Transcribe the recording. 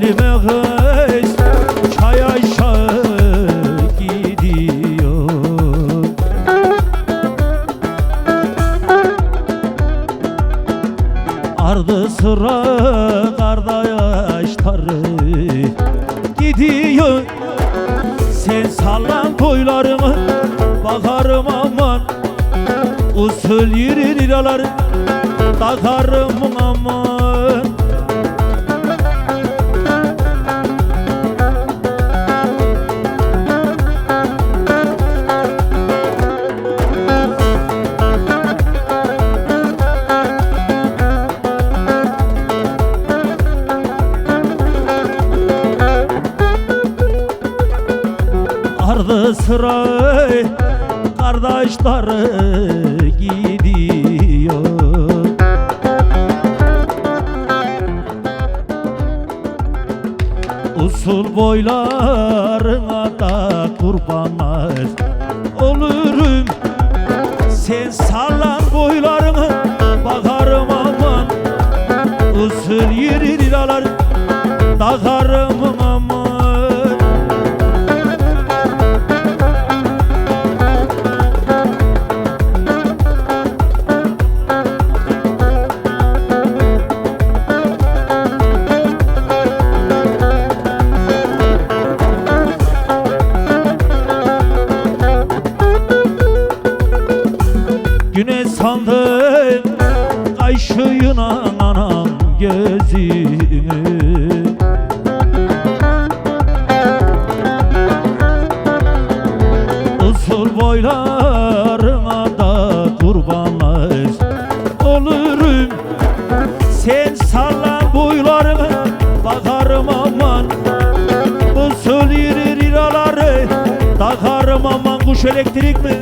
halime hey Çay aşağı gidiyor. Ardı sıra kardeşleri Gidiyor. Sen sallan toylarımı Bakarım aman. Usul yürür ilaları Takarım aman. Ardı sıra kardeşleri gidiyor. Usul boylarına da kurbanlar olurum Sen sallan boylarını bakarım aman. Usul yeri liralar takarım Güne sandım Ayşıyla anam gözümü Usul boylarına da kurbanlar olurum. Sen sallan boylarını bakarım aman. Usul yiri liraları takarım aman. Kuş elektrik mi?